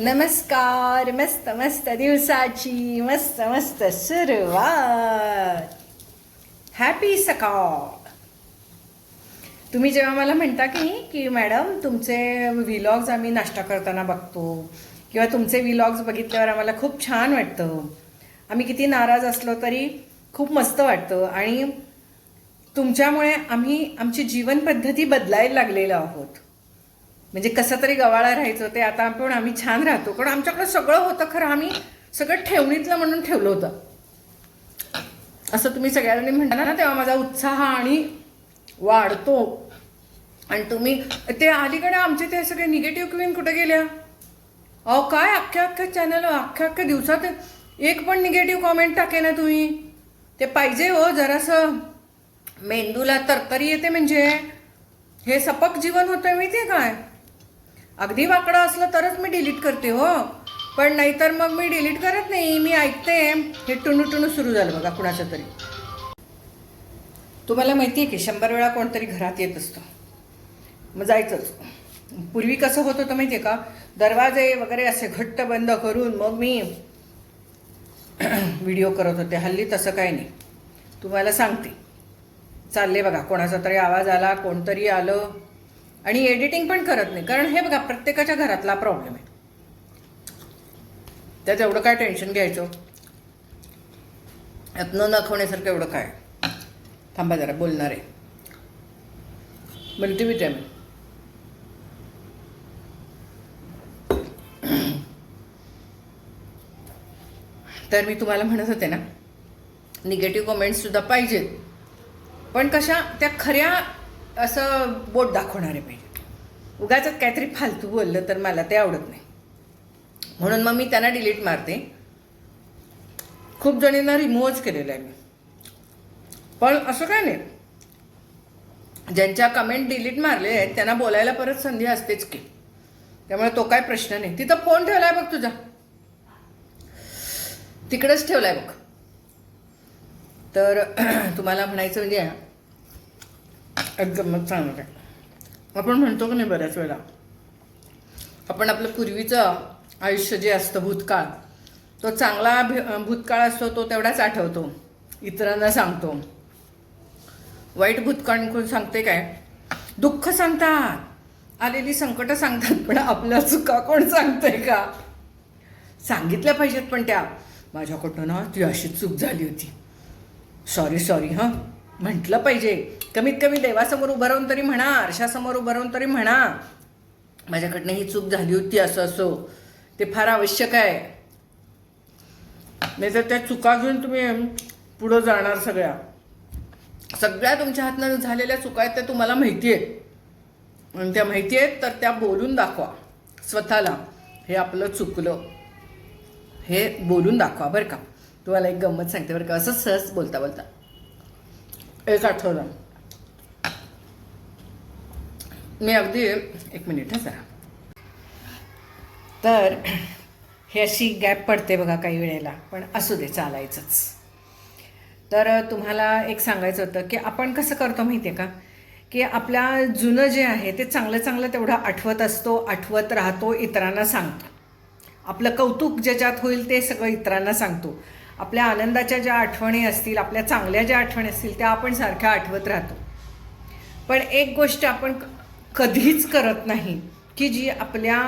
नमस्कार मस्त मस्त दिवसाची मस्त मस्त सुरुवात. हॅपी सकाळ. तुम्ही जेव्हा मला म्हणता की नाही की मॅडम तुमचे व्हिलॉग्स आम्ही नाश्ता करताना बघतो किंवा तुमचे व्हिलॉग्स बघितल्यावर आम्हाला खूप छान वाटतं. आम्ही किती नाराज असलो तरी खूप मस्त वाटतं. आणि तुमच्यामुळे आम्ही आमची जीवनपद्धती बदलायला लागलेलो आहोत. म्हणजे कसं तरी गवाळा राहायचं ते आता आपण आम्ही छान राहतो. कारण आमच्याकडे सगळं होतं खरं आम्ही सगळं ठेवणीतलं म्हणून ठेवलं होतं. असं तुम्ही सगळ्यांनी म्हणता ना तेव्हा माझा उत्साह आणि वाढतो. आणि तुम्ही ते अलीकडे आमचे ते सगळे निगेटिव्ह क्वीन कुठे गेल्या? अहो काय अख्ख्या अख्ख्या चॅनल अख्ख्या अख्ख्या दिवसात एक पण निगेटिव्ह कॉमेंट टाके ना तुम्ही. ते पाहिजे हो जरासं. मेंदूला तरतरी येते म्हणजे. हे सपक जीवन होतं माहितीये काय? अगदी वाकडं असलं तरच मी डिलीट करते हो. पण नाहीतर मग मी डिलीट करत नाही. मी ऐकते. हे टुणू टुणू सुरू झालं बघा कुणाचं तरी. तुम्हाला माहिती आहे की शंभर वेळा कोणतरी घरात येत असतं. मग जायचंच. पूर्वी कसं होत होतं माहिती आहे का? दरवाजे वगैरे असे घट्ट बंद करून मग मी व्हिडिओ करत होते. हल्ली तसं काही नाही. तुम्हाला सांगते. चालले बघा. कोणाचा तरी आवाज आला कोणतरी आलं. आणि एडिटिंग पण करत नाही. कारण हे बघा प्रत्येकाच्या घरातला प्रॉब्लेम आहे. त्यात एवढं काय टेन्शन घ्यायचं? यात न दाखवण्यासारखं एवढं काय? थांबा जरा बोलणार आहे. मल्टीव्हिटॅमिन तर मी तुम्हाला म्हणत होते ना निगेटिव्ह कमेंट्ससुद्धा पाहिजेत. पण कशा त्या खऱ्या असं बोट दाखवणारे पाहिजे उगाच काहीतरी फालतू बोललं तर मला ते आवडत नाही. म्हणून मग मी त्यांना डिलीट मारते. खूप जणींना रिमूव्हच केलेलं आहे मी. पण असं काय नाही. ज्यांच्या कमेंट डिलीट मारले आहेत त्यांना बोलायला परत संधी असतेच की. त्यामुळे तो काय प्रश्न नाही. तिथं फोन ठेवलाय बघ तुझा. तिकडेच ठेवलाय बघ. तर तुम्हाला म्हणायचं म्हणजे एकदम गंमत चांगलं आहे आपण म्हणतो की नाही बऱ्याच वेळा आपण आपलं पूर्वीचं आयुष्य जे असतं भूतकाळ तो चांगला भे- भूतकाळ असतो तो तेवढाच आठवतो. इतरांना सांगतो. वाईट भूतकाळ कोण सांगते काय? दुःख सांगतात. आलेली संकटं सांगतात पण आपल्या चुका कोण सांगते का? सांगितल्या पाहिजेत पण त्या. माझ्याकडनं ना ती अशी चूक झाली होती. सॉरी सॉरी हां. म्हटलं पाहिजे. कमीत कमी देवासमोर उभं राहून तरी म्हणा आरशासमोर उभं राहून तरी म्हणा. माझ्याकडनं ही चूक झाली होती असं असो. ते फार आवश्यक आहे. नाही तर त्या चुका घेऊन तुम्ही पुढं जाणार सगळ्या. सगळ्या तुमच्या हातनं झालेल्या चुका आहेत त्या तुम्हाला माहिती आहेत. आणि त्या माहिती आहेत तर त्या बोलून दाखवा. स्वतःला. हे आपलं चुकलं. हे बोलून दाखवा बरं का. तुम्हाला एक गंमत सांगते बरं का. असं सहज बोलता बोलता. एक आठवलं मी अगदी एक मिनिट हा जरा. तर हे अशी गॅप पडते बघा काही वेळेला पण असू दे चालायचंच. तर तुम्हाला एक सांगायचं होतं की आपण कसं करतो माहिती आहे का? की आपल्या जुनं जे आहे ते चांगलं चांगलं तेवढं आठवत असतो आठवत राहतो इतरांना सांगतो. आपलं कौतुक ज्याच्यात होईल ते सगळं इतरांना सांगतो. आपल्या आनंदाच्या ज्या आठवणी असतील आपल्या चांगल्या ज्या आठवणी असतील त्या आपण सारख्या आठवत राहतो. पण एक गोष्ट आपण कधीच करत नाही की जी आपल्या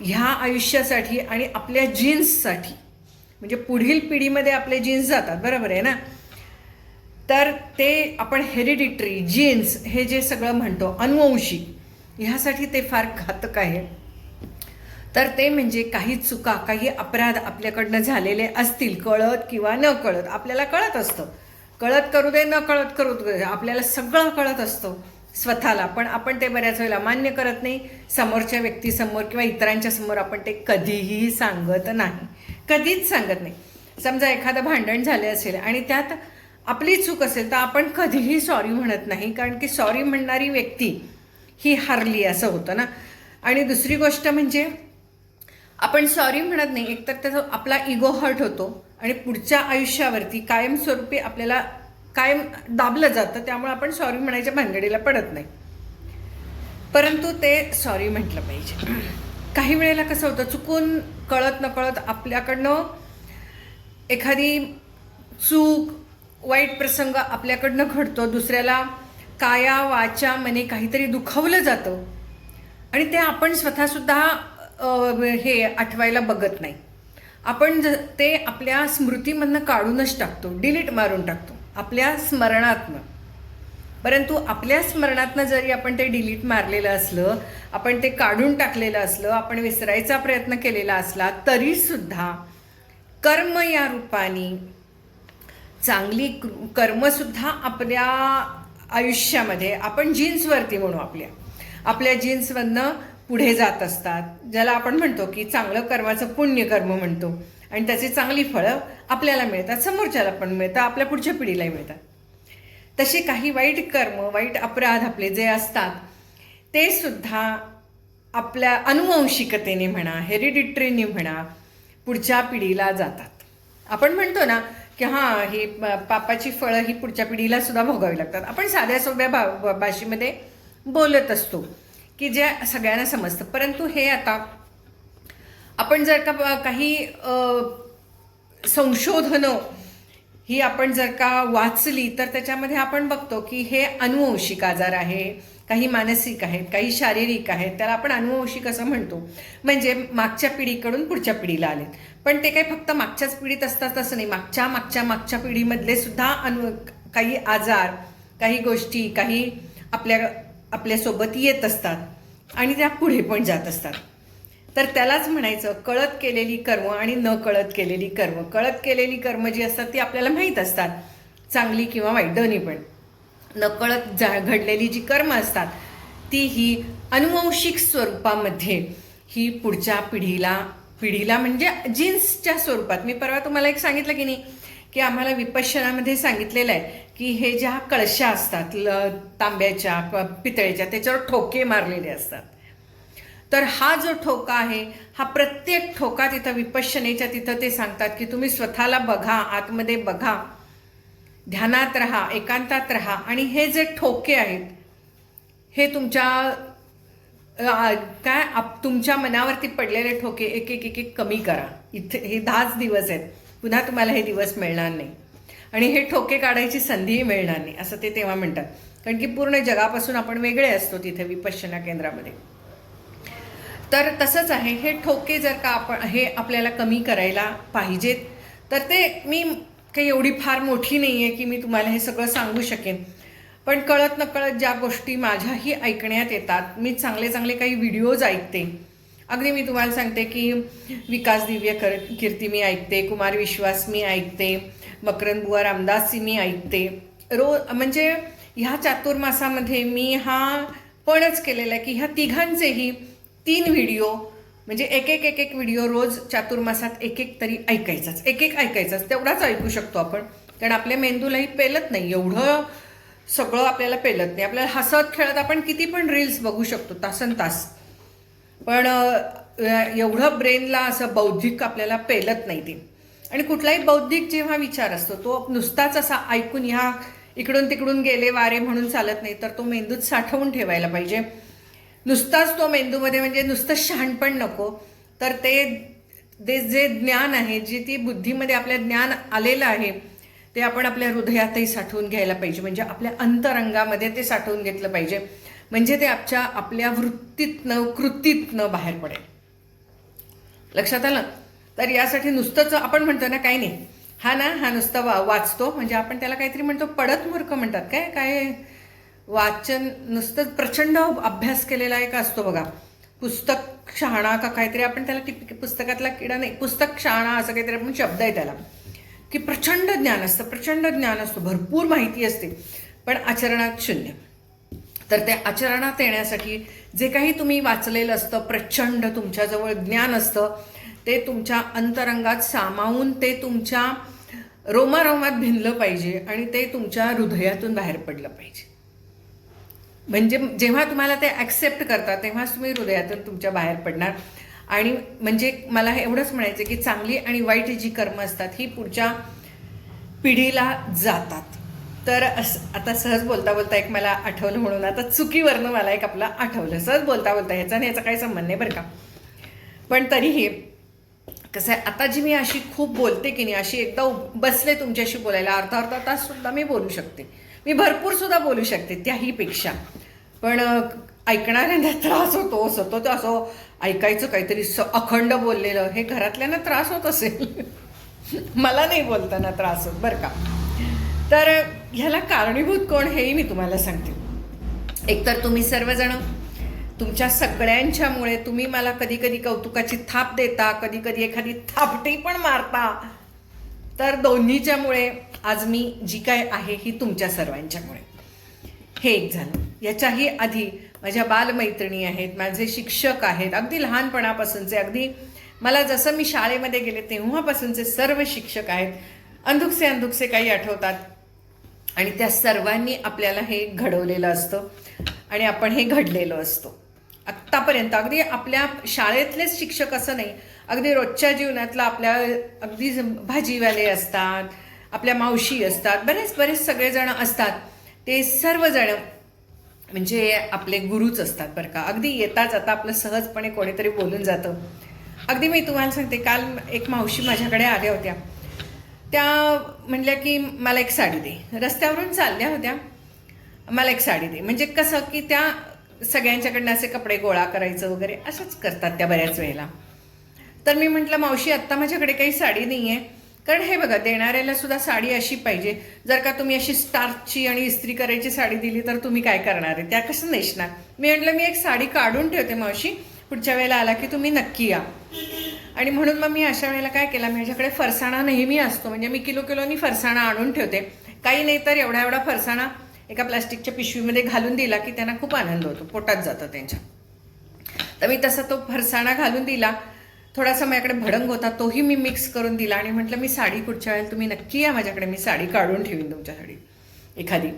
ह्या आयुष्यासाठी आणि आपल्या जीन्ससाठी म्हणजे पुढील पिढीमध्ये आपले जीन्स जातात बरोबर आहे ना? तर ते आपण हेरिडिटरी जीन्स हे जे सगळं म्हणतो अनुवंशिक ह्यासाठी ते फार घातक आहे. तर ते म्हणजे काही चुका काही अपराध आपल्याकडनं झालेले असतील कळत किंवा न कळत आपल्याला कळत असतं. कळत करू दे न कळत करू दे आपल्याला सगळं कळत असतं स्वतःला. पण आपण ते बऱ्याच वेळेला मान्य करत नाही. समोरच्या व्यक्तीसमोर किंवा इतरांच्या समोर आपण ते कधीही सांगत नाही. कधीच सांगत नाही. समजा एखादं भांडण झाले असेल आणि त्यात आपली चूक असेल तर आपण कधीही सॉरी म्हणत नाही. कारण की सॉरी म्हणणारी व्यक्ती ही हारली असं होतं ना. आणि दुसरी गोष्ट म्हणजे आपण सॉरी म्हणत नाही एकतर त्याचा आपला इगो हर्ट होतो आणि पुढच्या आयुष्यावरती कायमस्वरूपी आपल्याला कायम दाबलं जातं त्यामुळे आपण सॉरी म्हणायच्या भानगडीला पडत नाही. परंतु ते सॉरी म्हटलं पाहिजे. काही वेळेला कसं होतं चुकून कळत नकळत आपल्याकडनं एखादी चूक वाईट प्रसंग आपल्याकडनं घडतो दुसऱ्याला काया वाचा मने काहीतरी दुखावलं जातं आणि ते आपण स्वतःसुद्धा हे आठवायला बघत नाही. आपण ज ते आपल्या स्मृतीमधनं काढूनच टाकतो डिलीट मारून टाकतो आपल्या स्मरणातनं. परंतु आपल्या स्मरणातनं जरी आपण ते डिलीट मारलेलं असलं आपण ते काढून टाकलेलं असलं आपण विसरायचा प्रयत्न केलेला असला तरीसुद्धा कर्म या रूपाने चांगली कर्मसुद्धा आपल्या आयुष्यामध्ये आपण जीन्सवरती म्हणू आपल्या. आपल्या जीन्समधनं पुढे जात असतात. ज्याला आपण म्हणतो की चांगलं कर्माचं पुण्यकर्म म्हणतो. आणि त्याची चांगली फळं आपल्याला मिळतात समोरच्याला पण मिळतात आपल्या पुढच्या पिढीलाही मिळतात. तसे काही वाईट कर्म वाईट अपराध आपले जे असतात ते सुद्धा आपल्या अनुवंशिकतेने म्हणा हेरिडिटरीने म्हणा पुढच्या पिढीला जातात. आपण म्हणतो ना की हां ही प- पापाची फळं ही पुढच्या पिढीला सुद्धा भोगावी लागतात. आपण साध्या सोप्या भा- भाषेमध्ये बोलत असतो. की जे सगळ्यांना समजतं. परंतु हे आता आपण जर का काही संशोधनं ही आपण जर का वाचली तर त्याच्यामध्ये आपण बघतो की हे अनुवंशिक आजार आहे काही मानसिक आहेत काही शारीरिक आहेत त्याला आपण अनुवंशिक असं म्हणतो. म्हणजे मागच्या पिढीकडून पुढच्या पिढीला आलेत. पण ते काही फक्त मागच्याच पिढीत असतात असं नाही. मागच्या मागच्या मागच्या पिढीमधले सुद्धा अनु काही आजार काही गोष्टी काही आपल्या आपल्यासोबत येत असतात आणि त्या पुढे पण जात असतात. तर त्यालाच म्हणायचं कळत केलेली कर्म आणि न कळत केलेली कर्म. कळत केलेली कर्म जी असतात ती आपल्याला माहीत असतात चांगली किंवा वाईट दोन्ही पण. नकळत जा घडलेली जी कर्म असतात ती ही अनुवंशिक स्वरूपामध्ये ही पुढच्या पिढीला पिढीला म्हणजे जीन्सच्या स्वरूपात. मी परवा तुम्हाला एक सांगितलं की नाही की आम्हाला विपश्यनामध्ये सांगितलेलं आहे की हे ज्या कळशा असतात ल तांब्याच्या पितळेच्या त्याच्यावर ठोके मारलेले असतात. तर हा जो ठोका आहे हा प्रत्येक ठोका तिथं विपश्यनेच्या तिथं ते सांगतात की तुम्ही स्वतःला बघा आतमध्ये बघा ध्यानात राहा एकांतात राहा आणि हे जे ठोके आहेत हे तुमच्या काय आप तुमच्या मनावरती पडलेले ठोके एक एक एक एक कमी करा. इथे हे दहाच दिवस आहेत. पुन्हा तुम्हाला हे दिवस मिळणार नाही. आणि हे ठोके काढायची संधीही मिळणार नाही असं ते तेव्हा म्हणतात. कारण की पूर्ण जगापासून आपण वेगळे असतो तिथे विपश्यना केंद्रामध्ये. तर तसंच आहे हे ठोके जर का आपण हे आपल्याला कमी करायला पाहिजेत तर ते मी काही एवढी फार मोठी नाही आहे की मी तुम्हाला हे सगळं सांगू शकेन. पण कळत नकळत ज्या गोष्टी माझ्याही ऐकण्यात येतात मी चांगले चांगले काही व्हिडिओज ऐकते. अगदी मी तुम्हाला सांगते की विकास दिव्य कर कीर्ती मी ऐकते कुमार विश्वास मी ऐकते मकरंदबुवा रामदासची मी ऐकते. रो म्हणजे ह्या चातुर्मासामध्ये मी हा पणच केलेला आहे की ह्या तिघांचेही तीन व्हिडिओ म्हणजे एक एक एक एक व्हिडिओ रोज चातुर्मासात एक एक तरी ऐकायचाच. एक एक ऐकायचाच. तेवढाच ऐकू शकतो आपण. कारण आपल्या मेंदूलाही पेलत नाही. एवढं सगळं आपल्याला पेलत नाही. आपल्याला हसत खेळत आपण किती पण रील्स बघू शकतो तासन तास पण एवढं ब्रेनला असं बौद्धिक आपल्याला पेलत नाही ते. आणि कुठलाही बौद्धिक जेव्हा विचार असतो तो नुसताच असा ऐकून ह्या इकडून तिकडून गेले वारे म्हणून चालत नाही तर तो मेंदूत साठवून ठेवायला पाहिजे. नुसताच तो मेंदूमध्ये म्हणजे नुसतं शहाणपण नको तर ते ते जे ज्ञान आहे जे ती बुद्धीमध्ये आपल्या ज्ञान आलेलं आहे ते आपण आपल्या हृदयातही साठवून घ्यायला पाहिजे. म्हणजे आपल्या अंतरंगामध्ये ते साठवून घेतलं पाहिजे. म्हणजे ते आपच्या आपल्या वृत्तीतनं कृतीतनं बाहेर पडेल. लक्षात आलं? तर यासाठी नुसतंच आपण म्हणतो ना काही नाही. हा ना हा नुसता वा वाचतो. म्हणजे आपण त्याला काहीतरी म्हणतो पडत मूर्ख म्हणतात काय? काय वाचन नुसतं प्रचंड अभ्यास केलेला एक असतो बघा. पुस्तक शहाणा का काहीतरी आपण त्याला टिप पुस्तकातला किडा नाही पुस्तक शहाणा असं काहीतरी आपण शब्द आहे त्याला. की प्रचंड ज्ञान असतं प्रचंड ज्ञान असतं भरपूर माहिती असते. पण आचरणात शून्य. तर त्या आचरणात येण्यासाठी जे काही तुम्ही वाचलेलं असतं प्रचंड तुमच्याजवळ ज्ञान असतं ते तुमच्या अंतरंगात सामावून ते तुमच्या रोमारोमात भिनलं पाहिजे आणि ते तुमच्या हृदयातून बाहेर पडलं पाहिजे. म्हणजे जेव्हा तुम्हाला ते ॲक्सेप्ट करता तेव्हाच तुम्ही हृदयातून तुमच्या बाहेर पडणार. आणि म्हणजे मला हे एवढंच म्हणायचं की चांगली आणि वाईट जी कर्म असतात ही पुढच्या पिढीला जातात. तर असं आता सहज बोलता बोलता एक मला आठवलं म्हणून आता चुकीवरनं मला एक आपलं आठवलं. सहज बोलता बोलता ह्याचा आणि ह्याचा काही संबंध नाही बरं का. पण तरीही कसं आहे आता जी मी अशी खूप बोलते की नाही अशी एकदा बसले तुमच्याशी बोलायला अर्धा अर्धा ताससुद्धा मी बोलू शकते. मी भरपूरसुद्धा बोलू शकते त्याहीपेक्षा. पण ऐकणाऱ्यांना त्रास होतो सतत असं ऐकायचं काहीतरी स अखंड बोललेलं हे घरातल्यांना त्रास होत असेल. मला नाही बोलताना त्रास होत बरं का. तर ह्याला कारणीभूत कोण हेही मी तुम्हाला सांगते. एकतर तुम्ही सर्वजण तुमच्या सगळ्यांच्यामुळे तुम्ही मला कधी कधी कौतुकाची थाप देता कधी कधी एखादी थापटी पण मारता. तर दोन्हीच्यामुळे आज मी जी काय आहे ही तुमच्या सर्वांच्यामुळे. हे एक झालं. याच्याही आधी माझ्या बालमैत्रिणी आहेत माझे शिक्षक आहेत अगदी लहानपणापासूनचे अगदी मला जसं मी शाळेमध्ये गेले तेव्हापासूनचे सर्व शिक्षक आहेत. अंधुकसे अंधुकसे काही आठवतात. आणि त्या सर्वांनी आपल्याला हे घडवलेलं असतं. आणि आपण हे घडलेलं असतो. आत्तापर्यंत. अगदी आपल्या शाळेतलेच शिक्षक असं नाही अगदी रोजच्या जीवनातला आपल्या अगदी भाजीवाले असतात आपल्या मावशी असतात बरेच बरेच सगळेजण असतात. ते सर्वजण म्हणजे आपले गुरुच असतात बरं का. अगदी येता जाता आपलं सहजपणे कोणीतरी बोलून जातं. अगदी मी तुम्हाला सांगते काल एक मावशी माझ्याकडे आल्या होत्या. त्या म्हणल्या की मला एक साडी दे. रस्त्यावरून चालल्या होत्या. मला एक साडी दे. म्हणजे कसं की त्या सगळ्यांच्याकडनं असे कपडे गोळा करायचं वगैरे असंच करतात त्या बऱ्याच वेळेला. तर मी म्हटलं मावशी आत्ता माझ्याकडे काही साडी नाही आहे कारण हे बघा देणाऱ्याला सुद्धा साडी अशी पाहिजे. जर का तुम्ही अशी स्टार्चची आणि इस्त्री करायची साडी दिली तर तुम्ही काय करणार आहे? त्या कसं नेसणार? मी म्हटलं मी एक साडी काढून ठेवते मावशी. पुढच्या वेळेला आला की तुम्ही नक्की या. आणि म्हणून मग मी अशा वेळेला काय केला माझ्याकडे फरसाणा नेहमी असतो. म्हणजे मी किलो किलोनी फरसाणा आणून ठेवते. काही नाही तर एवढा एवढा फरसाणा एका प्लास्टिकच्या पिशवीमध्ये घालून दिला की त्यांना खूप आनंद होतो. पोटात जातं त्यांच्या. तर मी तसा तो फरसाणा घालून दिला. थोडासा माझ्याकडे भडंग होता तोही मी मिक्स करून दिला आणि म्हटलं मी साडी पुढच्या वेळेला तुम्ही नक्की या माझ्याकडे मी साडी काढून ठेवीन तुमच्यासाठी. एखादी.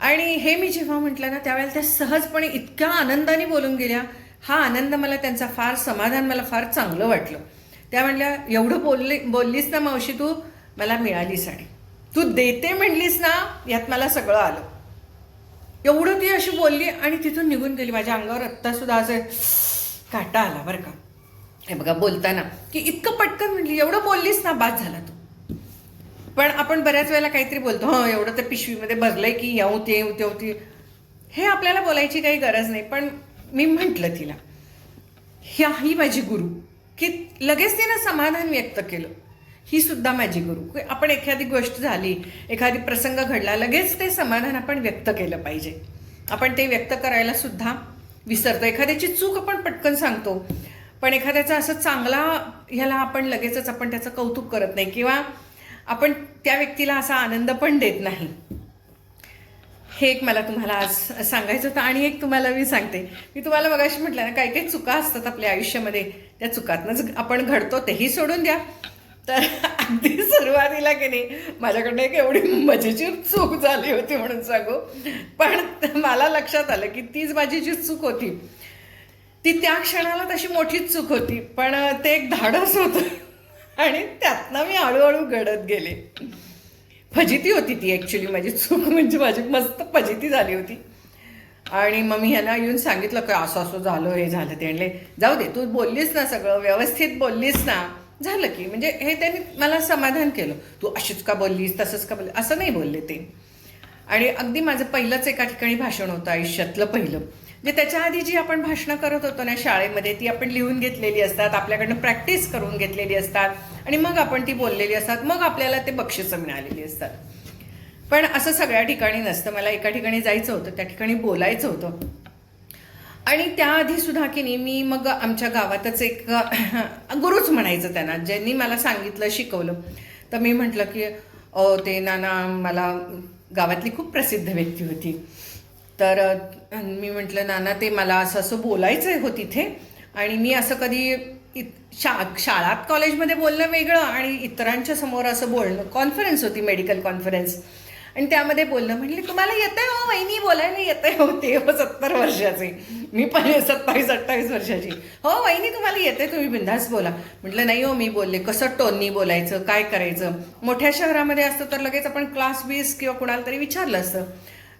आणि हे मी जेव्हा म्हटलं ना त्यावेळेला त्या सहजपणे इतक्या आनंदाने बोलून गेल्या. हा आनंद मला त्यांचा फार समाधान मला फार चांगलं वाटलं. त्या म्हटल्या एवढं बोलली बोललीस ना मावशी तू मला मिळाली साडी. तू देते म्हणलीस ना यात मला सगळं आलं. एवढं ती अशी बोलली आणि तिथून निघून गेली. माझ्या अंगावर आत्तासुद्धा असं काटा आला बरं का. हे बघा बोलताना की इतकं पटकन म्हटली एवढं बोललीस ना बाद झाला तू. पण आपण बऱ्याच वेळेला काहीतरी बोलतो हं एवढं तर पिशवीमध्ये भरलंय की येऊ ते येऊ ते होती. हे आपल्याला बोलायची काही गरज नाही पण मी म्हटलं तिला ह्या ही माझी गुरु. की लगेच तिनं समाधान व्यक्त केलं. ही सुद्धा माझी गुरु. आपण एखादी गोष्ट झाली एखादी प्रसंग घडला लगेच ते समाधान आपण व्यक्त केलं पाहिजे. आपण ते व्यक्त करायला सुद्धा विसरतो. एखाद्याची चूक आपण पटकन सांगतो पण एखाद्याचा असं चांगला ह्याला आपण लगेचच आपण त्याचं कौतुक करत नाही किंवा आपण त्या व्यक्तीला असा आनंद पण देत नाही. हे एक मला तुम्हाला आज सांगायचं होतं आणि एक तुम्हाला मी सांगते. मी तुम्हाला बघायशी म्हटलं ना काही काही चुका असतात आपल्या आयुष्यामध्ये. त्या चुकातनंच आपण घडतो तेही सोडून द्या. तर अगदी सुरुवातीला की नाही माझ्याकडनं एक एवढी मजेची चूक झाली होती म्हणून सांगू. पण मला लक्षात आलं की तीच माझी जी चूक होती ती त्या क्षणाला तशी मोठीच चूक होती. पण ते एक धाडस होतं. आणि त्यातनं मी हळूहळू घडत गेले. फजिती होती ती ॲक्च्युली माझी चूक. म्हणजे माझी मस्त फजिती झाली होती. आणि मग मी ह्यांना येऊन सांगितलं की असं असं झालं हे झालं ते म्हणले जाऊ दे तू बोललीस ना सगळं व्यवस्थित बोललीस ना. झालं की म्हणजे हे त्यांनी मला समाधान केलं. तू अशीच का बोललीस? तसंच का बोलली असं नाही बोलले ते. आणि अगदी माझं पहिलंच एका ठिकाणी भाषण होतं आयुष्यातलं पहिलं. जे त्याच्या आधी जी आपण भाषणं करत होतो ना शाळेमध्ये ती आपण लिहून घेतलेली असतात आपल्याकडनं प्रॅक्टिस करून घेतलेली असतात आणि मग आपण ती बोललेली असतात मग आपल्याला ते बक्षिसं मिळालेली असतात. पण असं सगळ्या ठिकाणी नसतं. मला एका ठिकाणी जायचं होतं त्या ठिकाणी बोलायचं होतं. आणि त्याआधी सुद्धा की नाही मी मग आमच्या गावातच एक गुरुच म्हणायचं त्यांना ज्यांनी मला सांगितलं शिकवलं. तर मी म्हटलं की ओ ते नाना मला गावातली खूप प्रसिद्ध व्यक्ती होती. तर मी म्हटलं नाना ते मला असं असं बोलायचं हो तिथे. आणि मी असं कधी इत- शा शाळात कॉलेजमध्ये बोलणं वेगळं आणि इतरांच्या समोर असं बोलणं कॉन्फरन्स होती मेडिकल कॉन्फरन्स. आणि त्यामध्ये बोलणं म्हटलं तुम्हाला येतंय हो वहिनी? बोलायला येतंय हो ते हो सत्तर वर्षाचे. मी पण सत्तावीस अठ्ठावीस वर्षाची. हो वहिनी तुम्हाला येते तुम्ही बिंदास बोला. म्हटलं नाही हो मी बोलले. कसं टोननी बोलायचं काय करायचं? मोठ्या शहरामध्ये असतं तर लगेच आपण क्लास वीस किंवा कुणाला तरी विचारलं असतं.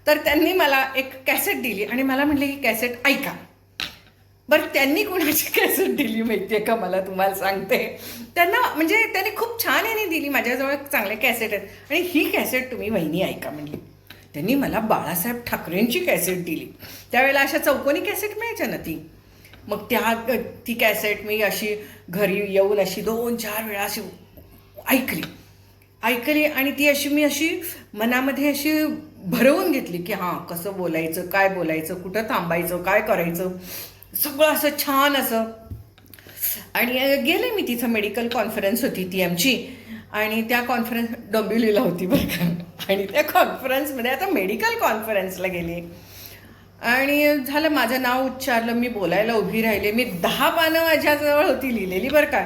तर त्यांनी मला एक कॅसेट दिली आणि मला म्हटलं की कॅसेट ऐका. बरं त्यांनी कोणाची कॅसेट दिली माहिती आहे का मला तुम्हाला सांगते. त्यांना म्हणजे त्यांनी खूप छान याने दिली माझ्याजवळ चांगले कॅसेट आहेत. आणि ही कॅसेट तुम्ही वहिनी ऐका म्हणली. त्यांनी मला बाळासाहेब ठाकरेंची कॅसेट दिली. त्यावेळेला अशा चौकोनी कॅसेट मिळायच्या ना ती. मग त्या ती कॅसेट मी अशी घरी येऊन अशी दोन चार वेळा अशी ऐकली. ऐकली आणि ती अशी मी अशी मनामध्ये अशी भरवून घेतली की हां कसं बोलायचं काय बोलायचं कुठं थांबायचं काय करायचं. सगळं असं छान असं. आणि गेले मी तिथं मेडिकल कॉन्फरन्स होती ती आमची. आणि त्या कॉन्फरन्स डोंबिवलीला होती बरं का. आणि त्या कॉन्फरन्समध्ये आता मेडिकल कॉन्फरन्सला गेले. आणि झालं माझं नाव उच्चारलं मी बोलायला उभी राहिले. मी दहा पानं माझ्याजवळ होती लिहिलेली बरं का.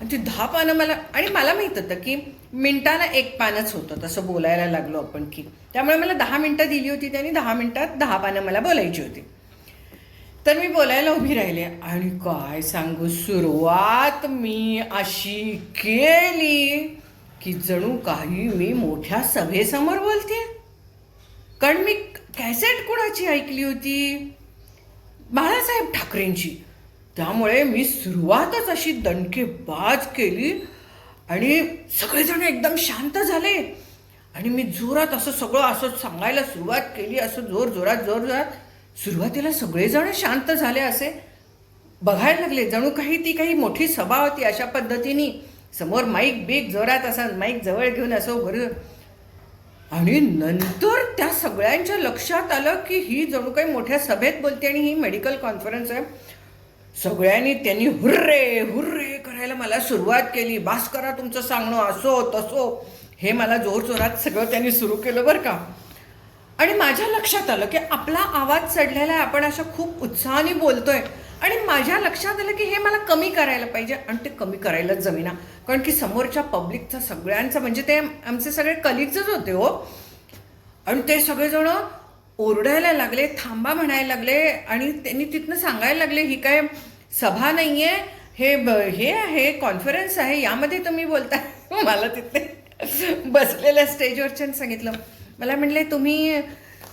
आणि ती दहा पानं मला आणि मला माहीत होतं की मिनिटाला एक पानच होतं तसं बोलायला लागलो आपण की. त्यामुळे मला दहा मिनटं दिली होती त्यांनी दहा मिनटात दहा पानं मला बोलायची होती. तर मी बोलायला उभी राहिले. आणि काय सांगू सुरुवात मी अशी केली की जणू काही मी मोठ्या सभेसमोर बोलते. कारण मी कॅसेट कुणाची ऐकली होती? बाळासाहेब ठाकरेंची. त्यामुळे मी सुरुवातच अशी दणकेबाज केली आणि सगळेजण एकदम शांत झाले. आणि मी जोरात असं सगळं असं सांगायला सुरुवात केली असं जोर जोरात जोर जोरात. सुरुवातीला सगळेजण शांत झाले असे. बघायला लागले जणू काही ती काही मोठी सभा होती अशा पद्धतीने. समोर माईक बीक जोरात असा माईक जवळ घेऊन असं उभं आणि नंतर त्या सगळ्यांच्या लक्षात आलं की ही जणू काही मोठ्या सभेत बोलते आणि ही मेडिकल कॉन्फरन्स आहे. सगळ्यांनी त्यांनी हुर्रे हुर्रे करायला मला सुरुवात केली. बास करा तुमचं सांगणं असो तसो हे मला जोरजोरात सगळं त्यांनी सुरू केलं बरं का. आणि माझ्या लक्षात आलं की आपला आवाज चढलेला आहे आपण अशा खूप उत्साहाने बोलतोय. आणि माझ्या लक्षात आलं की हे मला कमी करायला पाहिजे आणि ते कमी करायलाच जमीना. कारण की समोरच्या पब्लिकचा सगळ्यांचा म्हणजे ते आमचे सगळे कलिग्जच होते हो. आणि ते सगळेजण ओरडायला लागले थांबा म्हणायला लागले आणि त्यांनी तिथनं सांगायला लागले ही काय सभा नाही आहे हे ब- हे आहे कॉन्फरन्स आहे यामध्ये तुम्ही बोलताय. मला तिथे बसलेल्या स्टेजवरच्या सांगितलं. मला म्हटले तुम्ही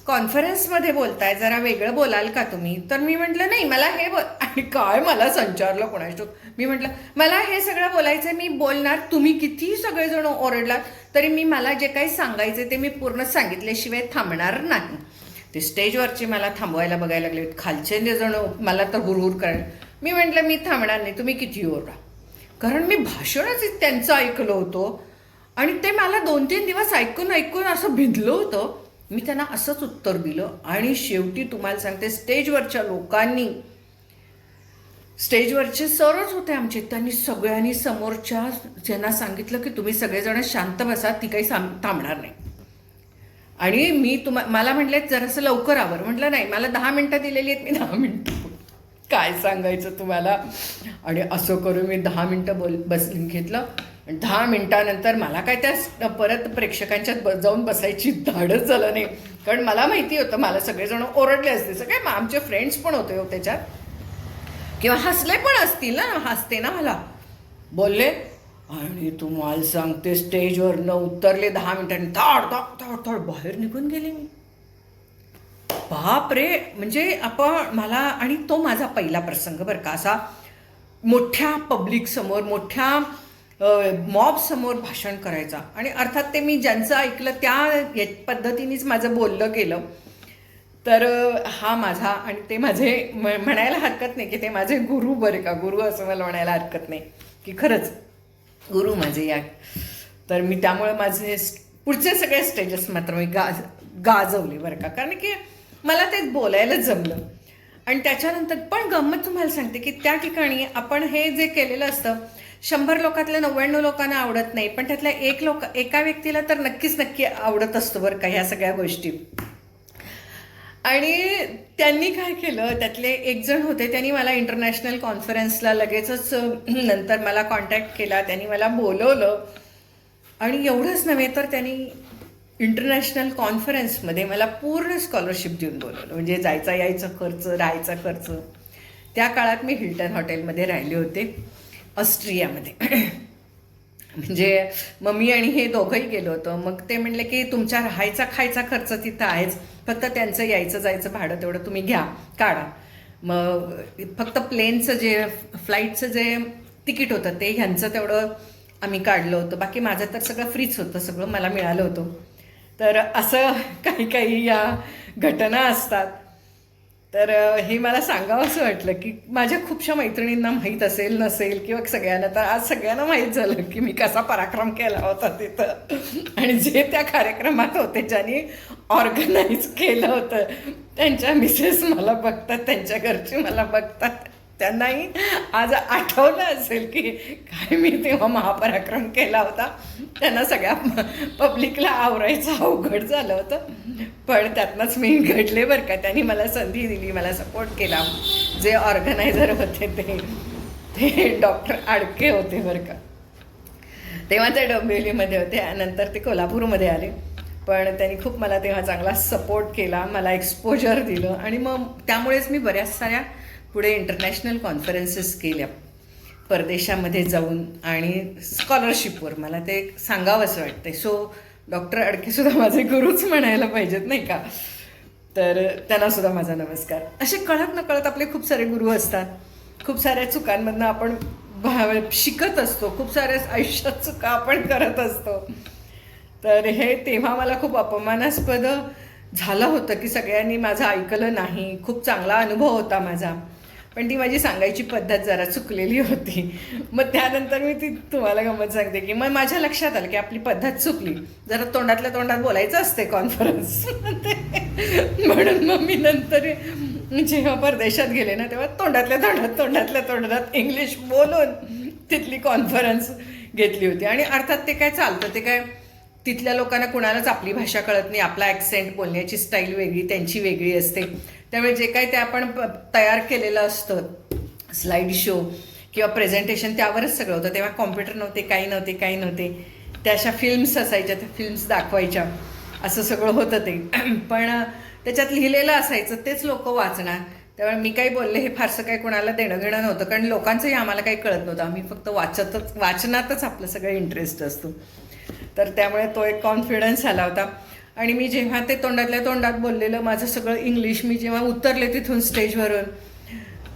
कॉन्फरन्समध्ये बोलताय जरा वेगळं बोलाल का तुम्ही? तर मी म्हटलं नाही मला हे बोल आणि काय मला संचारलं कोणाशी मी म्हटलं मला हे सगळं बोलायचं मी बोलणार तुम्ही कितीही सगळेजण ओरडलात तरी मी मला जे काही सांगायचे ते मी पूर्ण सांगितल्याशिवाय थांबणार नाही. ते स्टेजवरचे मला थांबवायला बघायला लागले खालचे जे जण मला तर हुरहुर करायला मी म्हटलं मी थांबणार नाही तुम्ही किती ओरडा. कारण मी भाषणच त्यांचं ऐकलं होतं. आणि ते मला दोन तीन दिवस ऐकून ऐकून असं भिजलं होतं. मी त्यांना असंच उत्तर दिलं. आणि शेवटी तुम्हाला सांगते स्टेजवरच्या लोकांनी स्टेजवरचे सरच होते आमचे. त्यांनी सगळ्यांनी समोरच्या ज्यांना सांगितलं की तुम्ही सगळेजण शांत बसा ती काही साम थांबणार नाही. आणि मी तुम्हा मला म्हटले जरासं लवकर आवर. म्हटलं नाही मला दहा मिनटं दिलेली आहेत मी दहा मिनटं काय सांगायचं तुम्हाला? आणि असं करून मी दहा मिनटं बोल बस घेतलं. दहा मिनटानंतर मला काय त्या परत प्रेक्षकांच्यात ब जाऊन बसायची धाडच झालं नाही. कारण मला माहिती होतं मला सगळेजण ओरडले असते. सगळे मग आमचे फ्रेंड्स पण होते हो त्याच्यात. किंवा हसले पण असतील ना हसते ना मला. बोलले आणि तुम्हाला सांगते स्टेजवर न उतरले दहा मिनिटांनी. थाड थाड थाड थाड बाहेर निघून गेले मी. बाप रे म्हणजे आपण मला आणि तो माझा पहिला प्रसंग बरं का. असा मोठ्या पब्लिक समोर मोठ्या मॉब समोर भाषण करायचा. आणि अर्थात ते मी ज्यांचं ऐकलं त्या पद्धतीनेच माझं बोललं गेलं तर हा माझा आणि ते माझे म- म्हणायला हरकत नाही की ते माझे गुरु बरे का? गुरु असं मला म्हणायला हरकत नाही. की खरंच गुरु माझे या. तर मी त्यामुळे माझे पुढचे सगळे स्टेजेस मात्र मी गा गाजवले बरं का? कारण की मला ते बोलायला जमलं. आणि त्याच्यानंतर पण गंमत तुम्हाला सांगते की त्या ठिकाणी आपण हे जे केलेलं असतं शंभर लोकातल्या नव्याण्णव लोकांना आवडत नाही पण त्यातल्या एक लोक एका व्यक्तीला तर नक्कीच नक्की आवडत असतो बरं का ह्या सगळ्या गोष्टी. आणि त्यांनी काय केलं त्यातले एक जण होते त्यांनी मला इंटरनॅशनल कॉन्फरन्सला लगेचच नंतर मला कॉन्टॅक्ट केला त्यांनी मला बोलवलं. आणि एवढंच नव्हे तर त्यांनी इंटरनॅशनल कॉन्फरन्समध्ये मला पूर्ण स्कॉलरशिप देऊन बोलवलं. म्हणजे जायचा यायचा खर्च राहायचा खर्च. त्या काळात मी हिल्टन हॉटेलमध्ये राहिले होते. ऑस्ट्रियामध्ये. म्हणजे मम्मी आणि हे दोघंही गेलो होतो. मग ते म्हणले की तुमच्या राहायचा खायचा खर्च तिथं आहेच. फक्त त्यांचं यायचं जायचं भाडं तेवढं तुम्ही घ्या काढा. मग फक्त प्लेनचं जे फ्लाईटचं जे तिकीट होतं ते ह्यांचं तेवढं आम्ही काढलं होतं. बाकी माझं तर सगळं फ्रीच होतं सगळं मला मिळालं होतं. तर असं काही काही या घटना असतात. तर हे मला सांगावं असं वाटलं की माझ्या खूपशा मैत्रिणींना माहीत असेल नसेल किंवा सगळ्यांना तर आज सगळ्यांना माहीत झालं की मी कसा पराक्रम केला होता तिथं. आणि जे त्या कार्यक्रमात होते ज्यांनी ऑर्गनाईज केलं होतं त्यांच्या मिसेस मला बघतात त्यांच्या घरचे मला बघतात. त्यांनाही आज आठवलं असेल की काय मी तेव्हा महापराक्रम केला होता. त्यांना सगळ्या पब्लिकला आवरायचं अवघड झालं होतं. पण त्यातनंच मी घडले बरं का. त्यांनी मला संधी दिली मला सपोर्ट केला. जे ऑर्गनायझर होते ते ते डॉक्टर आडके होते बरं का. तेव्हा ते डोंबिवलीमध्ये होते नंतर ते कोल्हापूरमध्ये आले. पण त्यांनी खूप मला तेव्हा चांगला सपोर्ट केला मला एक्सपोजर दिलं आणि मग त्यामुळेच मी बऱ्याच साऱ्या पुढे इंटरनॅशनल कॉन्फरन्सेस केल्या. परदेशामध्ये जाऊन आणि स्कॉलरशिपवर मला ते सांगावंसं वाटतंय. सो डॉक्टर अडकेसुद्धा माझे गुरुच म्हणायला पाहिजेत नाही का? तर त्यांना सुद्धा माझा नमस्कार. असे कळत न कळत आपले खूप सारे गुरु असतात. खूप साऱ्या चुकांमधनं आपण शिकत असतो. खूप साऱ्या आयुष्यात चुका आपण करत असतो. तर हे तेव्हा मला खूप अपमानास्पद झालं होतं की सगळ्यांनी माझं ऐकलं नाही. खूप चांगला अनुभव होता माझा. पण ती माझी सांगायची पद्धत जरा चुकलेली होती. मग त्यानंतर मी ती तुम्हाला गमत सांगते की मग माझ्या लक्षात आलं की आपली पद्धत चुकली. जरा तोंडातल्या तोंडात बोलायचं असते कॉन्फरन्स म्हणून मग मी नंतर जेव्हा परदेशात गेले ना तेव्हा तोंडातल्या तोंडात तोंडातल्या तोंडात इंग्लिश बोलून तिथली कॉन्फरन्स घेतली होती. आणि अर्थात ते काय चालतं ते काय तिथल्या लोकांना कुणालाच आपली भाषा कळत नाही. आपला ॲक्सेंट बोलण्याची स्टाईल वेगळी त्यांची वेगळी असते. त्यामुळे जे काही ते आपण तयार केलेलं असतं स्लाईड शो किंवा प्रेझेंटेशन त्यावरच सगळं होतं. तेव्हा कॉम्प्युटर नव्हते काही नव्हते काही नव्हते. त्या अशा फिल्म्स असायच्या त्या फिल्म्स दाखवायच्या. असं सगळं होतं ते. पण त्याच्यात लिहिलेलं असायचं तेच लोक वाचणार. त्यामुळे मी काही बोलले हे फारसं काही कोणाला देणं घेणं नव्हतं. कारण लोकांचंही आम्हाला काही कळत नव्हतं. आम्ही फक्त वाचतच वाचनातच आपलं सगळं इंटरेस्ट असतो. तर त्यामुळे तो एक कॉन्फिडन्स आला होता. आणि मी जेव्हा ते तोंडातल्या तोंडात बोललेलं माझं सगळं इंग्लिश मी जेव्हा उतरले तिथून स्टेजवरून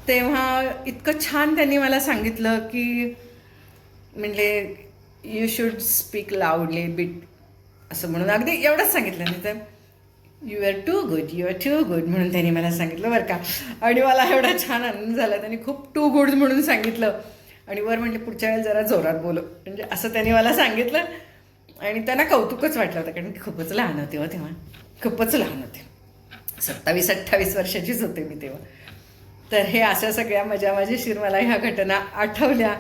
तेव्हा इतकं छान त्यांनी मला सांगितलं की म्हणजे you should speak loudly bit असं म्हणून अगदी एवढंच सांगितलं नाही तर. You are too good you are too good म्हणून त्यांनी मला सांगितलं बरं का. आणि मला एवढा छान आनंद झाला. त्यांनी खूप टू गुड म्हणून सांगितलं. आणि वर म्हणजे पुढच्या वेळेला जरा जोरात बोलो. म्हणजे असं त्यांनी मला सांगितलं. आणि त्यांना कौतुकच वाटलं होतं कारण खूपच लहान होते हो तेव्हा. खूपच लहान होते. सत्तावीस अठ्ठावीस वर्षाचीच होते मी तेव्हा. तर हे अशा सगळ्या मजा माझ्याशीर मला ह्या घटना आठवल्या.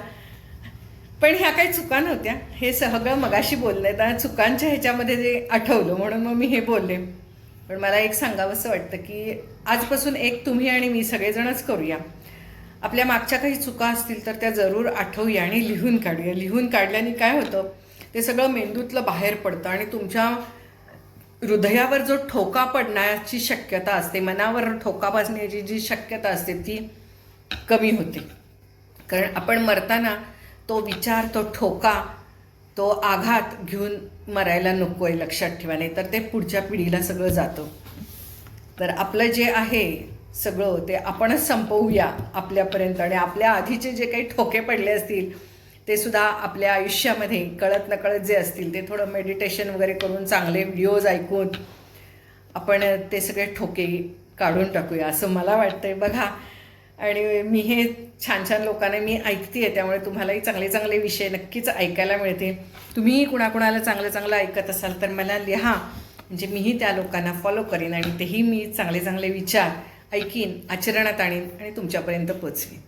पण ह्या काही चुका नव्हत्या. हे सगळं मगाशी बोलले त्या चुकांच्या ह्याच्यामध्ये जे आठवलं म्हणून मग मी हे बोलले. पण मला एक सांगावंसं वाटतं की आजपासून एक तुम्ही आणि मी सगळेजणच करूया. आपल्या मागच्या काही चुका असतील तर त्या जरूर आठवूया आणि लिहून काढूया. लिहून काढल्याने काय होतं? ते सगळं मेंदूतलं बाहेर पडतं आणि तुमच्या हृदयावर जो ठोका पडण्याची शक्यता असते मनावर ठोका बसण्याची जी शक्यता असते ती कमी होते. कारण आपण मरताना तो विचार तो ठोका तो आघात घेऊन मरायला नको आहे लक्षात ठेवा नाही तर ते पुढच्या पिढीला सगळं जातं. तर आपलं जे आहे सगळं ते आपणच संपवूया आपल्यापर्यंत आणि आपल्या आधीचे जे काही ठोके पडले असतील ते सुद्धा आपल्या आयुष्यामध्ये कळत नकळत जे असतील ते थोडं मेडिटेशन वगैरे करून चांगले व्हिडिओज ऐकून आपण ते सगळे ठोके काढून टाकूया असं मला वाटतंय. बघा आणि मी हे छान छान लोकांना मी ऐकते आहे त्यामुळे तुम्हालाही चांगले चांगले विषय नक्कीच ऐकायला मिळते तुम्हीही कुणाकुणाला चांगलं चांगलं ऐकत असाल तर मला लिहा. म्हणजे मीही त्या लोकांना फॉलो करीन आणि तेही मी चांगले चांगले विचार ऐकीन आचरणात आणीन आणि तुमच्यापर्यंत पोचवीन.